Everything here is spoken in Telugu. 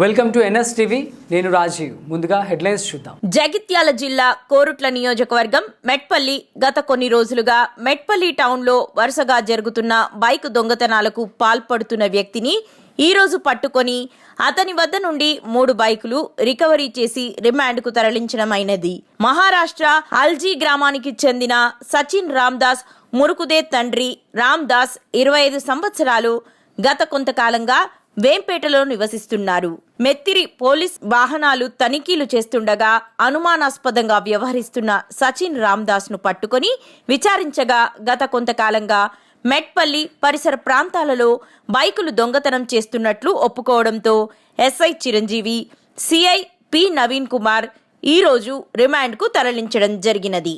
వెల్కమ్ టు ఎన్ఎస్ టీవీ నేను రాజీవ్. ముందుగా హెడ్లైన్స్ చూద్దాం. జగిత్యాల జిల్లా కోరుట్ల నియోజకవర్గం మెట్పల్లి గత కొన్ని రోజులుగా మెట్పల్లి టౌన్లో వరుసగా జరుగుతున్న బైక్ దొంగతనాలకు పాల్పడుతున్న వ్యక్తిని ఈ రోజు పట్టుకొని అతని వద్ద నుండి మూడు బైకులు రికవరీ చేసి రిమాండ్కు తరలించడమైనది. మహారాష్ట్ర అల్జీ గ్రామానికి చెందిన సచిన్ రామ్దాస్ మురుకుదే తండ్రి రామ్దాస్ ఇరవై ఐదు సంవత్సరాలు గత కొంతకాలంగా వేంపేటలో నివసిస్తున్నారు. మెత్తిరి పోలీస్ వాహనాలు తనిఖీలు చేస్తుండగా అనుమానాస్పదంగా వ్యవహరిస్తున్న సచిన్ రామ్దాస్ను పట్టుకొని విచారించగా గత కొంతకాలంగా మెట్పల్లి పరిసర ప్రాంతాలలో బైకులు దొంగతనం చేస్తున్నట్లు ఒప్పుకోవడంతో SI Chiranjeevi CI P Naveen Kumar ఈరోజు రిమాండ్కు తరలించడం జరిగినది.